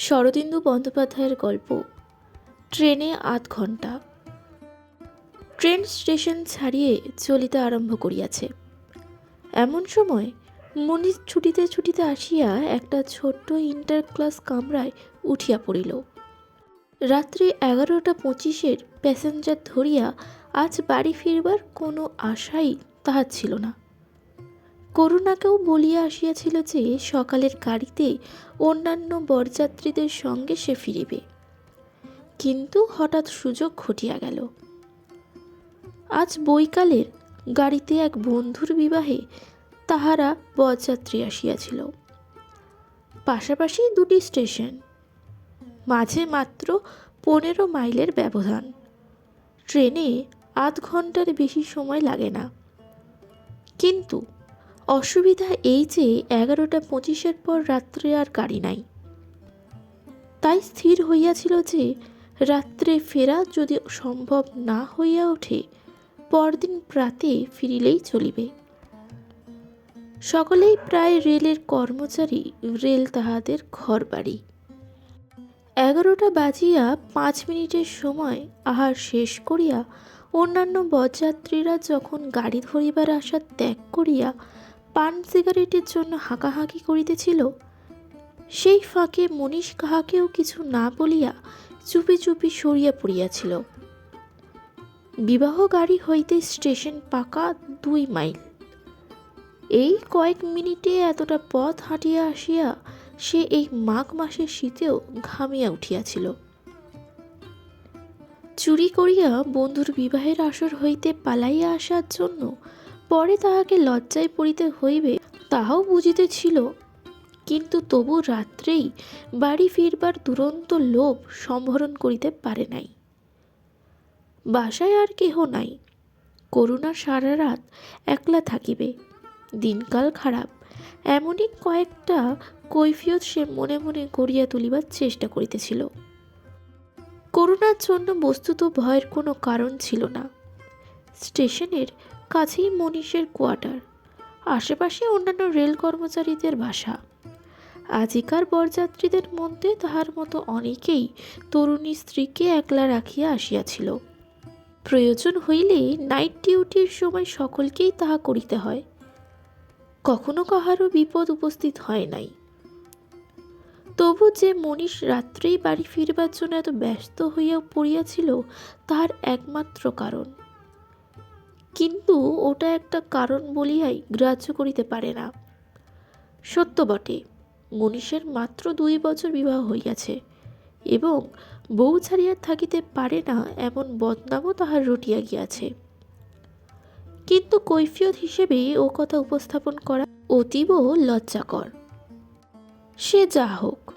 শরদিন্দু বন্দ্যোপাধ্যায়ের গল্প। ট্রেনে আধ ঘণ্টা ট্রেন স্টেশন ছাড়িয়ে চলিতে আরম্ভ করিয়াছে। এমন সময় মনির ছুটিতে ছুটিতে আসিয়া একটা ছোট্ট ইন্টার ক্লাস কামরায় উঠিয়া পড়িল। রাত্রি এগারোটা পঁচিশের প্যাসেঞ্জার ধরিয়া আজ বাড়ি ফিরবার কোনো আশাই তাহার ছিল না। করুণাকেও বলিয়া আসিয়াছিল যে সকালের গাড়িতে অন্যান্য বরযাত্রীদের সঙ্গে সে ফিরিবে। কিন্তু হঠাৎ সুযোগ ঘটিয়া গেল। আজ বৈকালের গাড়িতে এক বন্ধুর বিবাহে তাহারা বরযাত্রী আসিয়াছিল। পাশাপাশি দুটি স্টেশন, মাঝে মাত্র পনেরো মাইলের ব্যবধান। ট্রেনে আধ ঘণ্টার বেশি সময় লাগে না। কিন্তু অসুবিধা এই যে এগারোটা পঁচিশের পর রাত্রে আর গাড়ি নাই। তাই স্থির হইয়াছিল যে রাত্রে ফেরা যদি সম্ভব না হইয়া ওঠে, পরদিন প্রাতে ফিরিলেই চলিবে। সকলেই প্রায় রেলের কর্মচারী, রেল তাহাদের ঘর বাড়ি এগারোটা বাজিয়া পাঁচ মিনিটের সময় আহার শেষ করিয়া অন্যান্য বরযাত্রীরা যখন গাড়ি ধরিবার আশা ত্যাগ করিয়া পান সিগারেটের জন্য হাঁকাহাঁকি করিতেছিল। সেই ফাঁকে মনীষ কাহাকেও কিছু না বলিয়া চুপি চুপি সরিয়া পড়িয়াছিল। বিবাহ গাড়ি হইতে স্টেশন পাকা দুই মাইল। এই কয়েক মিনিটে এতটা পথ হাঁটিয়া আসিয়া সে এই মাঘ মাসের শীতেও ঘামিয়া উঠিয়াছিল। চুরি করিয়া বন্ধুর বিবাহের আসর হইতে পালাইয়া আসার জন্য পরে তাহাকে লজ্জায় পড়িতে হইবে, তাহাও বুঝিতেছিল কিন্তু তবু রাত্রেই বাড়ি ফিরবার দুরন্ত লোভ সম্ভরণ করিতে পারে নাই। বাসায় আর কেহ নাই। করুণা সারা রাত একলা থাকিবে। দিনকাল খারাপ। এমনই কয়েকটা কৈফিয়ত সে মনে মনে করিয়া তুলিবার চেষ্টা করিতেছিল। করুণার জন্য বস্তুত ভয়ের কোনো কারণ ছিল না। স্টেশনের কাছেই মনীষের কোয়ার্টার, আশেপাশে অন্যান্য রেল কর্মচারীদের বাসা। আজিকার বরযাত্রীদের মধ্যে তাহার মতো অনেকেই তরুণী স্ত্রীকে একলা রাখিয়া আসিয়াছিল। প্রয়োজন হইলে নাইট ডিউটির সময় সকলকেই তাহা করিতে হয়। কখনো কাহারও বিপদ উপস্থিত হয় নাই। তবু যে মনীষ রাত্রেই বাড়ি ফিরবার জন্য এত ব্যস্ত হইয়া পড়িয়াছিল, তাহার একমাত্র কারণ কিন্তু ওটা একটা কারণ বলিয়াই গ্রাহ্য করিতে পারে না। সত্য বটে, মনীষের মাত্র দুই বছর বিবাহ হইয়াছে এবং বউ ছাড়িয়া থাকিতে পারে না এমন বদনামও তাহার রটিয়া গিয়াছে। কিন্তু কৈফিয়ত হিসেবে ও কথা উপস্থাপন করা অতীব লজ্জাকর। সে যা হোক,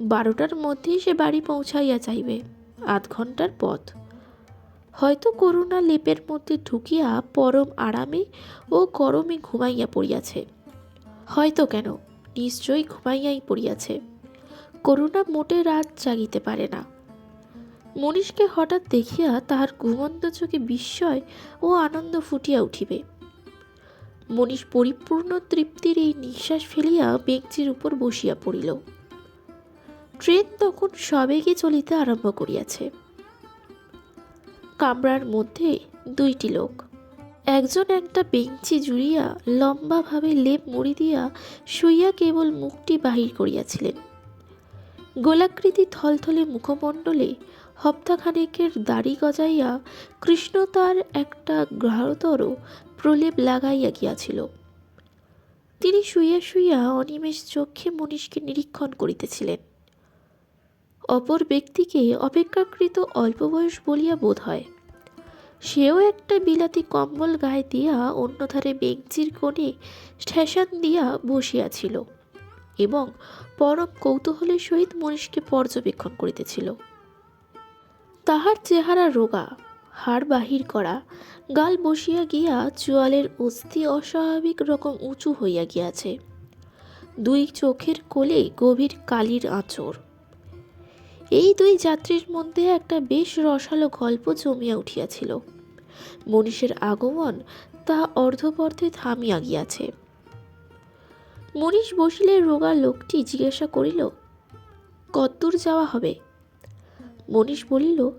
বারোটার মধ্যেই সে বাড়ি পৌঁছাইয়া যাইবে আধ ঘণ্টার পথ। হয়তো করুণা লেপের মধ্যে ঢুকিয়া পরম আরামে ও গরমে ঘুমাইয়া পড়িয়াছে। হয়তো কেন, নিশ্চয়ই ঘুমাইয়াই পড়িয়াছে। করুণা মোটে রাত জাগিতে পারে না। মনীষকে হঠাৎ দেখিয়া তাহার ঘুমন্ত চোখে বিস্ময় ও আনন্দ ফুটিয়া উঠিবে। মনীষ পরিপূর্ণ তৃপ্তির এই নিঃশ্বাস ফেলিয়া বেঞ্চির উপর বসিয়া পড়িল। ট্রেন তখন সবেগে চলিতে আরম্ভ করিয়াছে। কামরার মধ্যে দুইটি লোক। একজন একটা বেঞ্চি জুড়িয়া লম্বাভাবে লেপ মুড়ি দিয়া শুইয়া কেবল মুখটি বাহির করিয়াছিলেন। গোলাকৃতি থলথলে মুখমণ্ডলে হপ্তাখানেকের দাড়ি গজাইয়া কৃষ্ণ তার একটা গাঢ়তর প্রলেপ লাগাইয়া গিয়াছিল। তিনি শুইয়া শুইয়া অনিমেষ চক্ষে মনীষকে নিরীক্ষণ করিতেছিলেন। অপর ব্যক্তিকে অপেক্ষাকৃত অল্প বয়স বলিয়া বোধ হয়। সেও একটা বিলাতি কম্বল গায়ে দিয়া অন্যধারে বেঞ্চির কোণে ঠেসান দিয়া বসিয়াছিল এবং পরম কৌতূহলের সহিত মনীষকে পর্যবেক্ষণ করিতেছিল। তাহার চেহারা রোগা, হাড় বাহির করা, গাল বসিয়া গিয়া চোয়ালের অস্থি অস্বাভাবিক রকম উঁচু হইয়া গিয়াছে। দুই চোখের কোলে গভীর কালির আঁচড়। এই দুই যাত্রীর মধ্যে একটা বেশ রসালো গল্প জমিয়া উঠিয়াছিল। মনীষের আগমন তা অর্ধপর্ধে থামিয়া গিয়াছে। মনীষ বসিলে রোগা লোকটি জিজ্ঞাসা করিল কতদূর যাওয়া হবে? মনীষ বলিল,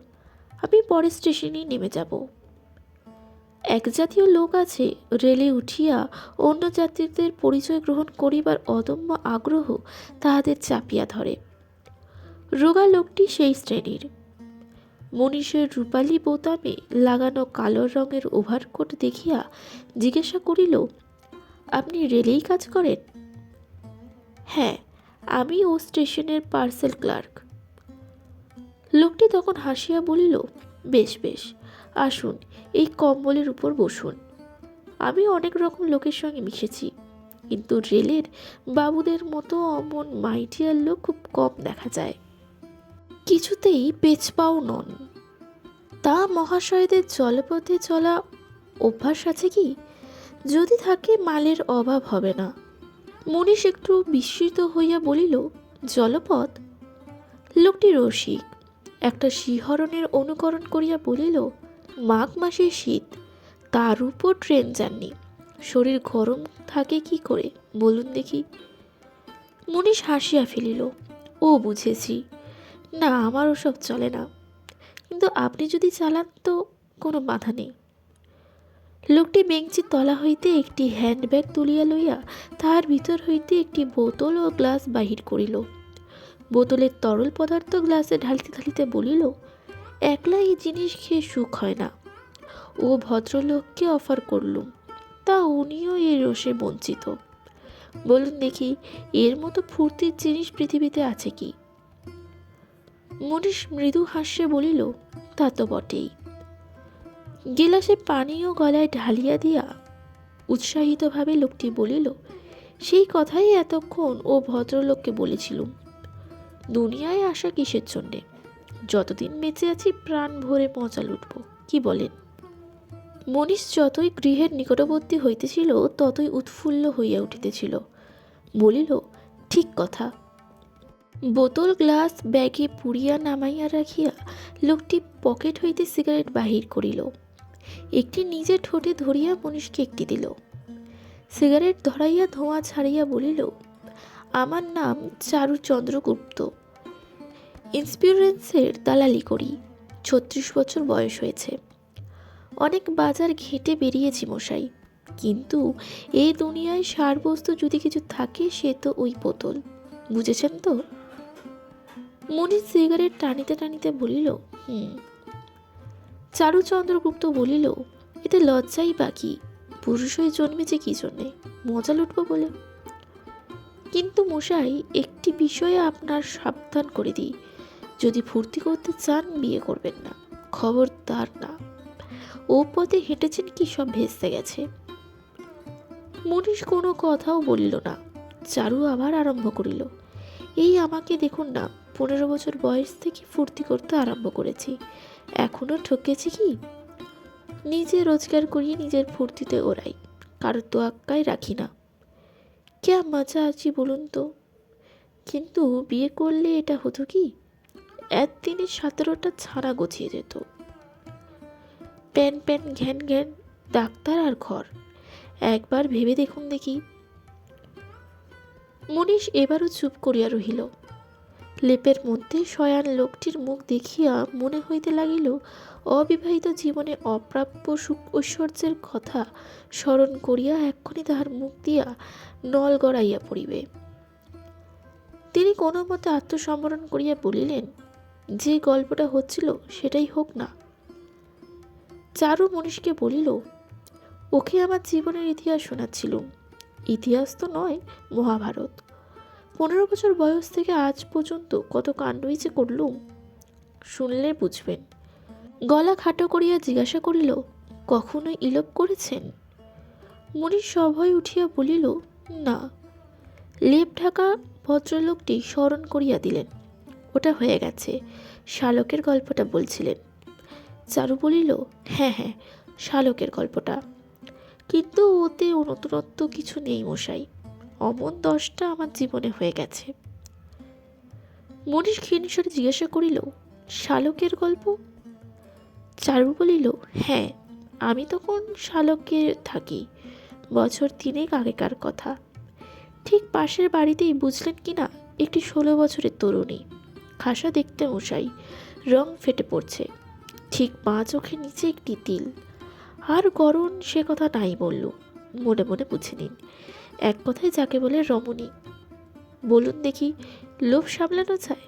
আমি পরের স্টেশনেই নেমে যাব। এক জাতীয় লোক আছে, রেলে উঠিয়া অন্য যাত্রীদের পরিচয় গ্রহণ করিবার অদম্য আগ্রহ তাহাদের চাপিয়া ধরে। রোগা লোকটি সেই শ্রেণির। মনীষের রূপালী বোতামে লাগানো কালো রঙের ওভারকোট দেখিয়া জিজ্ঞাসা করিল, আপনি রেলেই কাজ করেন? হ্যাঁ আমি ও স্টেশনের পার্সেল ক্লার্ক। লোকটি তখন হাসিয়া বলিল, বেশ বেশ, আসুন, এই কম্বলের উপর বসুন। আমি অনেক রকম লোকের সঙ্গে মিশেছি, কিন্তু রেলের বাবুদের মতো অমন মাইটিয়ার লোক খুব কম দেখা যায়। কিছুতেই পেছপাও নন। তা মহাশয়দের জলপথে চলা অভ্যাস আছে কি? যদি থাকে মালের অভাব হবে না। মনীষ একটু বিস্মিত হইয়া বলিল, জলপথ? লোকটি রসিক। একটা শিহরণের অনুকরণ করিয়া বলিল, মাঘ মাসের শীত, তার উপর ট্রেন যাননি। শরীর গরম থাকে কি করে? বলুন দেখি। মনীষ হাসিয়া ফেলিল, ও বুঝেছি। না, আমার ওসব চলে না। কিন্তু আপনি যদি চালান তো কোনো বাধা নেই। লোকটি বেঞ্চির তলা হইতে একটি হ্যান্ডব্যাগ তুলিয়া লইয়া তাহার ভিতর হইতে একটি বোতল ও গ্লাস বাহির করিল। বোতলের তরল পদার্থ গ্লাসে ঢালিতে ঢালিতে বলিল, একলা এই জিনিস খেয়ে সুখ হয় না। ও ভদ্রলোককে অফার করলুম, তা উনিও এই রসে বঞ্চিত। বলুন দেখি, এর মতো ফুর্তির জিনিস পৃথিবীতে আছে কি? মনীষ মৃদু হাস্যে বলিল, তা তো বটেই। গিলাসে পানীয় গলায় ঢালিয়া দিয়া উৎসাহিতভাবে লোকটি বলিল, সেই কথাই এতক্ষণ ও ভদ্রলোককে বলেছিলুম। দুনিয়ায় আসা কিসের জন্যে? যতদিন বেঁচে আছি প্রাণ ভরে মজা লুটব, কি বলেন? মনীষ যতই গৃহের নিকটবর্তী হইতেছিল, ততই উৎফুল্ল হইয়া উঠিতেছিল। বলিল, ঠিক কথা। বোতল, গ্লাস, ব্যাগে পুড়িয়া নামাইয়া রাখিয়া লোকটি পকেট হইতে সিগারেট বাহির করিল। একটি নিজে ঠোঁটে ধরিয়া মনীষকে একটি দিল। সিগারেট ধরাইয়া ধোঁয়া ছাড়িয়া বলিল, আমার নাম চারু চন্দ্রগুপ্ত ইন্সপিরেন্সের দালালি করি। ছত্রিশ বছর বয়স হয়েছে। অনেক বাজার ঘেঁটে বেরিয়েছি মশাই। কিন্তু এই দুনিয়ায় সারবস্তু যদি কিছু থাকে সে তো ওই বোতল। বুঝেছেন তো? মনির সিগারেট টানিতে টানিতে বলিল, হুম। চারুচন্দ্রগুপ্ত বলিল, এতে লজ্জাই বাকি পুরুষ হয়ে জন্মেছে কি জন্যে? মজা লুটবো বলে? কিন্তু মশাই, একটি বিষয়ে আপনার সাবধান করে দিই। যদি ফুর্তি করতে চান, বিয়ে করবেন না। খবরদার না। ও পথে হেঁটেছেন কি সব ভেস্তে গেছে? মনীষ কোনো কথাও বলিল না। চারু আবার আরম্ভ করিল, এই আমাকে দেখুন না পনেরো বছর বয়স থেকে ফুর্তি করতে আরম্ভ করেছি। এখনও ঠকেছি কি? নিজে রোজগার করিয়ে নিজের ফুর্তিতে ওড়াই, কারোর তোয়াক্কায় রাখি না। কে মজা আছি বলুন তো? কিন্তু বিয়ে করলে এটা হতো কি? একদিনে সতেরোটা ছাড়া গছিয়ে যেত। প্যান প্যান ঘ্যান ঘ্যান, ডাক্তার আর ঘর। একবার ভেবে দেখুন দেখি। মনীষ এবারও চুপ করিয়া রহিল। লেপের মধ্যে শয়ান লোকটির মুখ দেখিয়া মনে হইতে লাগিল, অবিবাহিত জীবনে অপ্রাপ্য সুখ ঐশ্বর্যের কথা স্মরণ করিয়া এক্ষুনি তাহার মুখ দিয়া নল গড়াইয়া পড়িবে। তিনি কোনো মতে আত্মসম্বরণ করিয়া বলিলেন, যে গল্পটা হচ্ছিল সেটাই হোক না। চারু মনীষকে বলিল, ওকে আমার জীবনের ইতিহাস শোনাচ্ছিলুম। ইতিহাস তো নয়, মহাভারত। পনেরো বছর বয়স থেকে আজ পর্যন্ত কত কাণ্ডই যে করলুম? শুনলে বুঝবেন। গলা খাটো করিয়া জিজ্ঞাসা করিল কখনো ইলোপ করেছেন? মনির সভয় উঠিয়া বলিল, না। লেপ ঢাকা ভদ্রলোকটি স্মরণ করিয়া দিলেন। ওটা হয়ে গেছে। শালকের গল্পটা বলছিলেন। চারু বলিল হ্যাঁ হ্যাঁ শালকের গল্পটা। কিন্তু ওতে নতুনত্ব কিছু নেই মশাই। অমন দশটা আমার জীবনে হয়ে গেছে। মনীষ ক্ষীণস্বরে জিজ্ঞাসা করিল, শালকের গল্প? চারু বলিল হ্যাঁ আমি তখন শালকে থাকি, বছর তিনেক আগেকার কথা। ঠিক পাশের বাড়িতেই বুঝলেন কি না, একটি ষোলো বছরের তরুণী। খাসা দেখতে মশাই, রং ফেটে পড়ছে। ঠিক পা চোখের নিচে একটি তিল। আর গরম সে কথা নাই বলল। মনে মনে বুঝে নিন এক কথায় যাকে বলে রমণী। বলুন দেখি, লোভ সামলানো যায়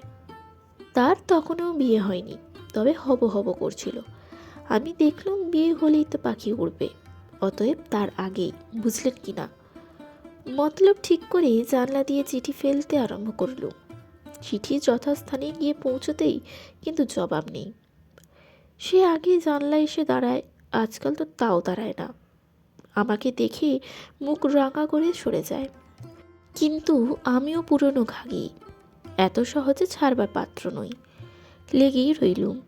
তার তখনও বিয়ে হয়নি, তবে হব হব করছিল। আমি দেখলাম বিয়ে হলেই তো পাখি উড়বে, অতএব তার আগেই, বুঝলেন কি না? মতলব ঠিক করে জানলা দিয়ে চিঠি ফেলতে আরম্ভ করল চিঠি যথাস্থানে গিয়ে পৌঁছতেই কিন্তু জবাব নেই। সে আগে জানলা এসে দাঁড়ায়, আজকাল তো তাও দাঁড়ায় না। আমাকে দেখে মুখ রাঙা করে সরে যায়। কিন্তু আমিও পুরনো ঘাগি। এত সহজে ছাড়বার পাত্র নই। লেগেই রইলুম।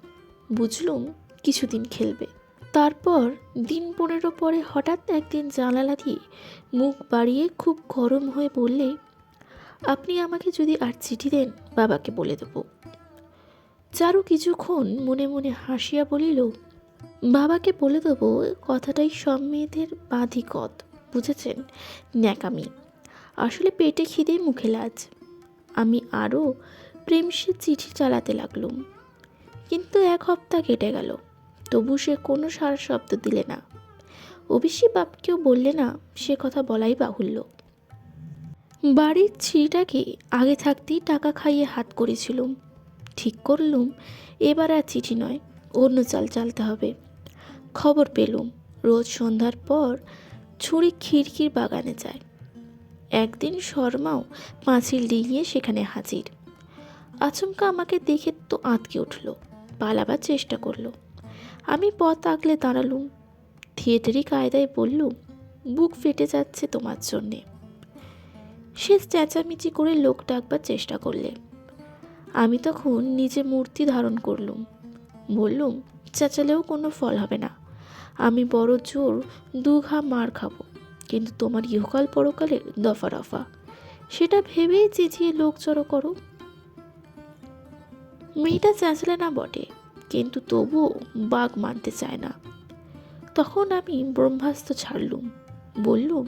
বুঝলুম কিছুদিন খেলবে। তারপর দিন পনেরো পরে হঠাৎ একদিন জানালা দিয়ে মুখ বাড়িয়ে খুব গরম হয়ে বললে, আপনি আমাকে যদি আর চিঠি দেন, বাবাকে বলে দেবো। চারু কিছুক্ষণ মনে মনে হাসিয়া বলিল বাবাকে বলে দেবো, কথাটাই সব মেয়েদের বাধিকত, বুঝেছেন? ন্যাকামি। আসলে পেটে খিদে মুখে লাজ। আমি আরও প্রেমসে চিঠি চালাতে লাগলুম। কিন্তু এক হপ্তাহ কেটে গেল, তবু সে কোনো সার শব্দ দিলে না। অবশ্যই বাপকেও বললে না, সে কথা বলাই বাহুল্য। বাড়ির ছিটাকে আগে থাকতেই টাকা খাইয়ে হাত করেছিলুম। ঠিক করলুম, এবার আর চিঠি নয়। অন্য চাল চালতে হবে। খবর পেলুম, রোজ সন্ধ্যার পর ছুরি খিড়কির বাগানে যায়। একদিন শর্মাও পাঁচিল ডিঙিয়ে সেখানে হাজির। আচমকা আমাকে দেখে তো আঁতকে উঠল, পালাবার চেষ্টা করল। আমি পথ আগলে দাঁড়ালুম, থিয়েটারি কায়দায় বললুম, বুক ফেটে যাচ্ছে তোমার জন্যে। সে চেঁচামেচি করে লোক ডাকবার চেষ্টা করলে। আমি তখন নিজে মূর্তি ধারণ করলুম বললুম, চেঁচালেও কোনো ফল হবে না। আমি বড় জোর দু ঘা মার খাব, কিন্তু তোমার ইহকাল পরকালের দফা রফা সেটা ভেবেই চেঁচিয়ে লোক জড়ো করো। মেয়েটা চেঁচলে না বটে, কিন্তু তবুও বাঘ মানতে চায় না। তখন আমি ব্রহ্মাস্ত্র ছাড়লুম, বললুম,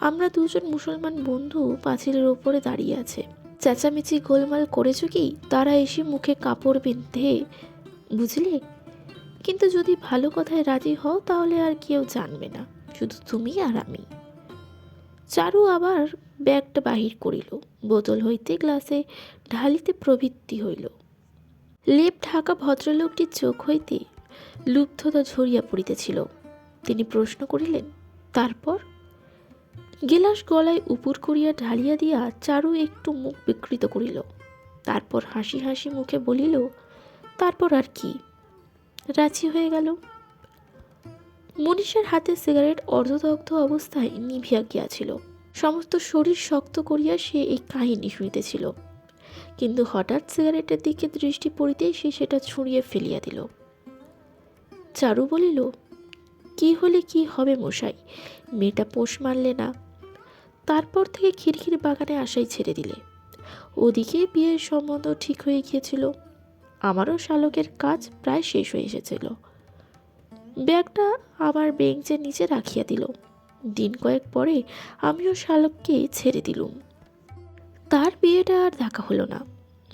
আমরা দুজন মুসলমান বন্ধু পাঁচিলের ওপরে দাঁড়িয়ে আছে। চেঁচামেচি গোলমাল করেছ কি? তারা এসে মুখে কাপড় বেঁধে বুঝলে? কিন্তু যদি ভালো কথায় রাজি হও, তাহলে আর কেউ জানবে না। শুধু তুমি আর আমি। চারু আবার ব্যাগটা বাহির করিল। বোতল হইতে গ্লাসে ঢালিতে প্রবৃত্তি হইল। লেপ ঢাকা ভদ্রলোকটির চোখ হইতে লুব্ধতা ঝরিয়া পড়িতেছিল। তিনি প্রশ্ন করিলেন, তারপর? গেলাস গলায় উপুর করিয়া ঢালিয়া দিয়া চারু একটু মুখ বিকৃত করিল। তারপর হাসি হাসি মুখে বলিল তারপর আর কি? রাজি হয়ে গেল। মনীষের হাতে সিগারেট অর্ধদগ্ধ অবস্থায় নিভিয়া গিয়াছিল। সমস্ত শরীর শক্ত করিয়া সে এই কাহিনী শুনিতেছিল কিন্তু হঠাৎ সিগারেটের দিকে দৃষ্টি পড়িতেই সে সেটা ছুঁড়িয়ে ফেলিয়া দিল। চারু বলিল, কি হলে কি হবে মশাই? মেয়েটা পোষ মারলে না। তারপর থেকে খিরখির বাগানে আসাই ছেড়ে দিলে। ওদিকে বিয়ের সম্বন্ধ ঠিক হয়ে গিয়েছিল। আমারও শালকের কাজ প্রায় শেষ হয়ে এসেছিল। ব্যাগটা আবার বেঞ্চের নিচে রাখিয়া দিল। দিন কয়েক পরে আমিও শালককে ছেড়ে দিলুম। তার বিয়েটা আর দেখা হলো না।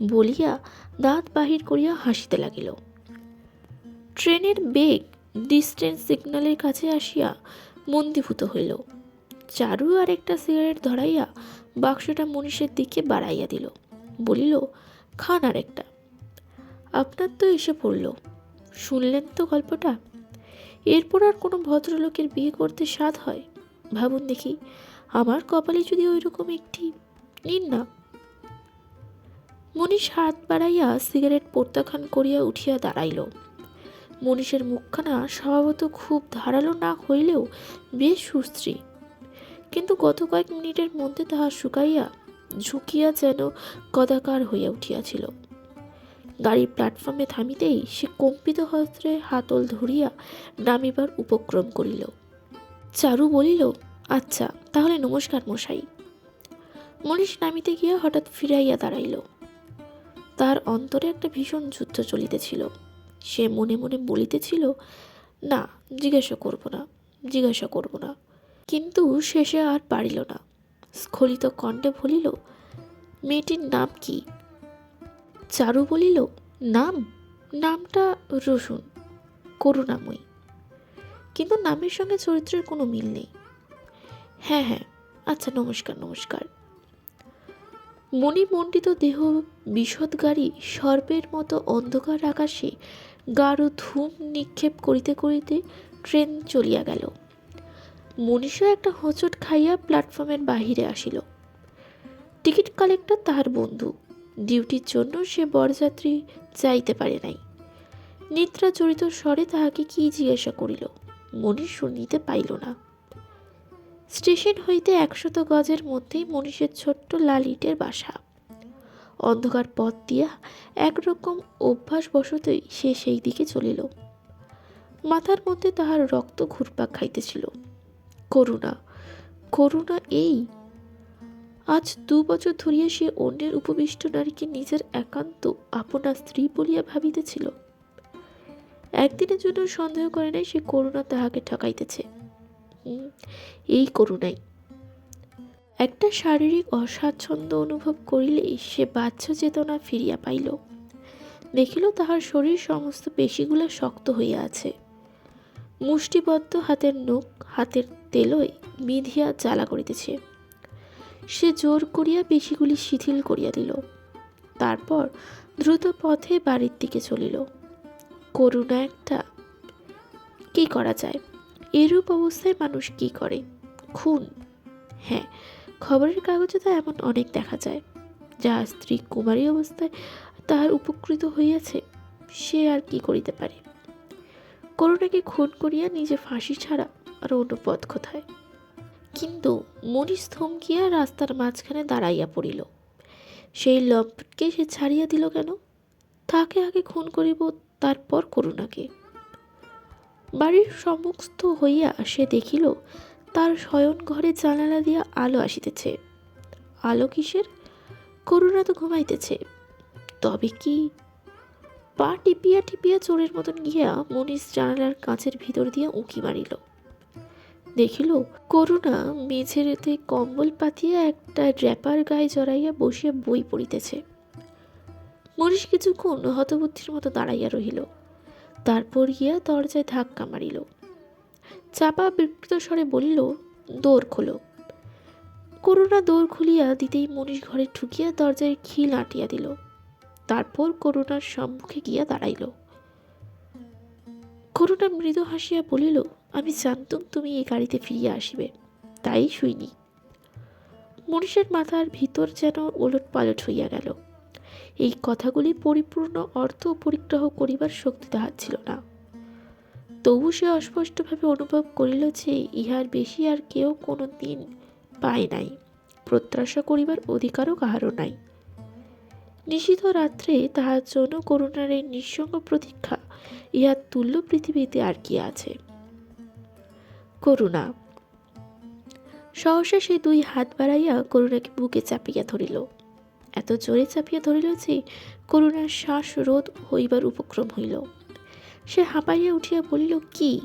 বলিয়া দাঁত বাহির করিয়া হাসিতে লাগিল। ট্রেনের বেগ ডিস্টেন্স সিগন্যালের কাছে আসিয়া মন্দীভূত হইল। চারু আর একটা সিগারেট ধরাইয়া বাক্সটা মনীষের দিকে বাড়াইয়া দিল। বলিল, খান আর একটা। আপনার তো এসে পড়ল। শুনলেন তো গল্পটা? এরপর আর কোনো ভদ্রলোকের বিয়ে করতে স্বাদ হয়? ভাবুন দেখি, আমার কপালে যদি ওই রকম একটি নিন না। মনীষ হাত বাড়াইয়া সিগারেট প্রত্যাখ্যান করিয়া উঠিয়া দাঁড়াইল। মনীষের মুখখানা স্বভাবত খুব ধারালো না হইলেও বেশ সুশ্রী। কিন্তু গত কয়েক মিনিটের মধ্যে তাহা শুকাইয়া ঝুঁকিয়া যেন কদাকার হইয়া উঠিয়াছিল। গাড়ির প্ল্যাটফর্মে থামিতেই সে কম্পিত হস্তে হাতল ধরিয়া নামিবার উপক্রম করিল। চারু বলিল আচ্ছা তাহলে নমস্কার মশাই। মনীষ নামিতে গিয়া হঠাৎ ফিরাইয়া দাঁড়াইল। তার অন্তরে একটা ভীষণ যুদ্ধ চলিতেছিল। সে মনে মনে বলিতেছিল, না, জিজ্ঞাসা করব না, জিজ্ঞাসা করব না। কিন্তু শেষে আর পারিল না। স্খলিত কণ্ঠে বলিল, মেয়েটির নাম কি? চারু বলিল, নাম, নামটা রসুন, করুণাময়ী। কিন্তু নামের সঙ্গে চরিত্রের কোনো মিল নেই। হ্যাঁ হ্যাঁ আচ্ছা নমস্কার নমস্কার। মণিমণ্ডিত দেহ বিষদগারী সর্পের মতো অন্ধকার আকাশে গাঢ় ধূম নিক্ষেপ করিতে করিতে ট্রেন চলিয়া গেল। মনীষা একটা হোঁচট খাইয়া প্ল্যাটফর্মের বাহিরে আসিল। টিকিট কালেক্টর তাহার বন্ধু। ডিউটির জন্য সে বরযাত্রী যাইতে পারে নাই। নিদ্রা জড়িত স্বরে তাহাকে কি জিজ্ঞাসা করিল? মনীষ শুনিতে পাইল না। স্টেশন হইতে একশত গজের মধ্যেই মনীষের ছোট্ট লাল ইটের বাসা। অন্ধকার পথ দিয়া একরকম অভ্যাস অভ্যাসবশতই সে সেই দিকে চলিল। মাথার মধ্যে তাহার রক্ত ঘুরপাক খাইতেছিল। করুণা করুণা এই আজ দু বছর ধরিয়া সে অন্যের উপবিষ্ট নারীকে নিজের একান্ত আপনা স্ত্রী বলিয়া ভাবিতেছিল। একদিনের জন্য সন্দেহ করে নাই সে করুণা তাহাকে ঠকাইতেছে। এই করুণাই। একটা শারীরিক অস্বাচ্ছন্দ্য অনুভব করিলেই সে বাহ্য চেতনা ফিরিয়া পাইল। দেখিল তাহার শরীর সমস্ত পেশিগুলো শক্ত হইয়া আছে। মুষ্টিবদ্ধ হাতের নখ, হাতের তেলই বিধিয়া জ্বালা করিতেছে। সে জোর করিয়া পেশিগুলি শিথিল করিয়া দিল। তারপর দ্রুত পথে বাড়ির দিকে চলিল। করুণা একটা, কি করা যায়? এরূপ অবস্থায় মানুষ কি করে? খুন? হ্যাঁ খবরের কাগজে তো এমন অনেক দেখা যায়। যাহা স্ত্রী কুমারী অবস্থায় তাহার উপকৃত হইয়াছে, সে আর কি করিতে পারে? করুণাকে খুন করিয়া নিজে ফাঁসি ছাড়া আর অন্য পথ কোথায়? কিন্তু মনীষ থমকিয়া রাস্তার মাঝখানে দাঁড়াইয়া পড়িল। সেই লম্পটকে সে ছাড়িয়া দিল কেন? তাকে আগে খুন করিব, তারপর করুণাকে। বাড়ির সমস্ত হইয়া সে দেখিল, তার শয়ন ঘরে জানালা দিয়া আলো আসিতেছে। আলো কিসের? করুণা তো ঘুমাইতেছে। তবে কি? পা টিপিয়া টিপিয়া চোরের মতন গিয়া মনীষ জানালার কাঁচের ভিতর দিয়া উঁকি মারিল। দেখিল, করুণা মেঝেতে কম্বল পাতিয়া একটা র্যাপার গায়ে জড়াইয়া বসিয়া বই পড়িতেছে। মনীষ কিছুক্ষণ হতবুদ্ধির মতো দাঁড়াইয়া রহিল। তারপর গিয়া দরজায় ধাক্কা মারিল। চাপা বিকৃত স্বরে বলিল, দোর খোলো। করুণা দৌড় খুলিয়া দিতেই মনীষ ঘরে ঢুকিয়া দরজায় খিল আটিয়া দিল। তারপর করুণার সম্মুখে গিয়া দাঁড়াইল। করুণা মৃদু হাসিয়া বলিল আমি জানতুম তুমি এই গাড়িতে ফিরিয়া আসিবে। তাই শুইনি। মনীষের মাথার ভিতর যেন ওলট পালট হইয়া গেল। এই কথাগুলি পরিপূর্ণ অর্থ পরিগ্রহ করিবার শক্তি তাহার ছিল না। তবু সে অস্পষ্টভাবে অনুভব করিল যে ইহার বেশি আর কেউ কোনো দিন পায় নাই। প্রত্যাশা করিবার অধিকারও কাহারও নাই। নিষিদ্ধ রাত্রে তাহার জন্য করুণার এই নিঃসঙ্গ প্রতীক্ষা ইহার তুল্য পৃথিবীতে আর কি আছে। করুণা সহসা সে দুই হাত বাড়াইয়া করুণাকে বুকে চাপিয়া ধরিল। এত জোরে চাপিয়া ধরিল যে করুণার শ্বাস রোধ হইবার উপক্রম হইল। সে হাঁপাইয়া উঠিয়া বলিল, কি?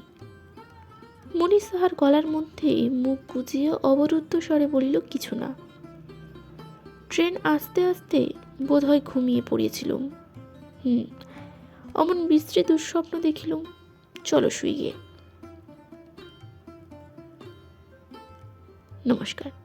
মনীষ তাহার গলার মধ্যে মুখ গুজিয়া অবরুদ্ধ স্বরে বলিল, কিছু না। ট্রেন আস্তে আস্তে বোধহয় ঘুমিয়ে পড়িয়েছিলুম। হুম, অমন বিশ্রী দুঃস্বপ্ন দেখিলুম। চলো শুই নমস্কার।